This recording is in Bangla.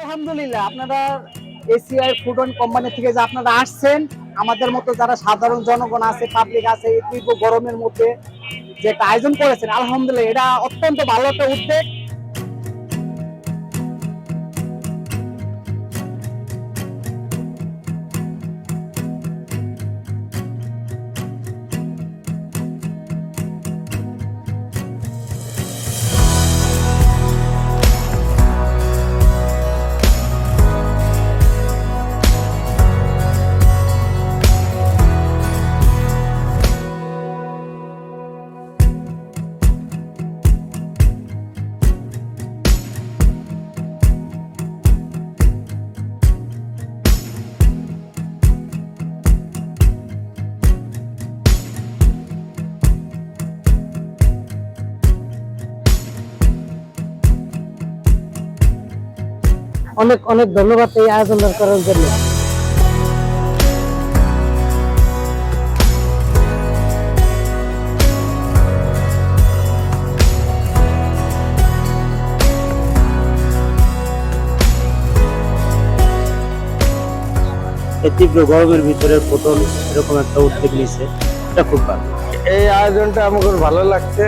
আলহামদুলিল্লাহ, আপনারা এসিআই ফুড অ্যান্ড কোম্পানি থেকে যে আপনারা আসছেন, আমাদের মতো যারা সাধারণ জনগণ আছে পাবলিক আছে, এই তীব্র গরমের মধ্যে যে একটা আয়োজন করেছেন, আলহামদুলিল্লাহ, এটা অত্যন্ত ভালো একটা উদ্যোগ। অনেক অনেক ধন্যবাদ এই আয়োজন করার জন্য। এই তীব্র গরমের ভিতরে প্রথম এরকম একটা উদ্যোগ নিছে এটা খুব ভালো। এই আয়োজনটা আমাকে ভালো লাগছে।